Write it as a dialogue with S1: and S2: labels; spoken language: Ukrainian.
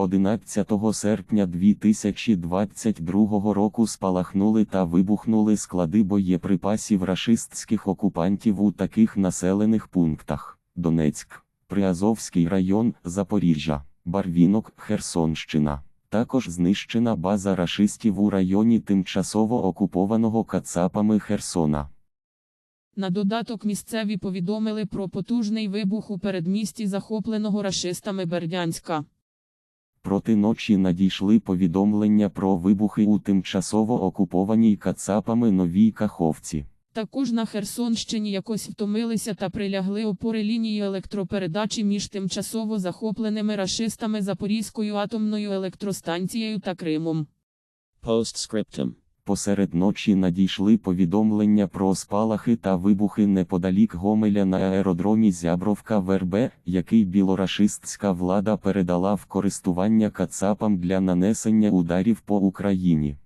S1: 11 серпня 2022 року спалахнули та вибухнули склади боєприпасів рашистських окупантів у таких населених пунктах: Донецьк, Приазовський район, Запоріжжя, Барвінок, Херсонщина. Також знищена база рашистів у районі тимчасово окупованого Кацапами Херсона.
S2: На додаток місцеві повідомили про потужний вибух у передмісті захопленого рашистами Бердянська.
S1: Проти ночі надійшли повідомлення про вибухи у тимчасово окупованій Кацапами Новій Каховці.
S2: Також на Херсонщині якось втомилися та прилягли опори лінії електропередачі між тимчасово захопленими рашистами Запорізькою атомною електростанцією та Кримом.
S3: Postscriptum.
S1: Посеред ночі надійшли повідомлення про спалахи та вибухи неподалік Гомеля на аеродромі Зябровка ВРБ, який білорашистська влада передала в користування Кацапам для нанесення ударів по Україні.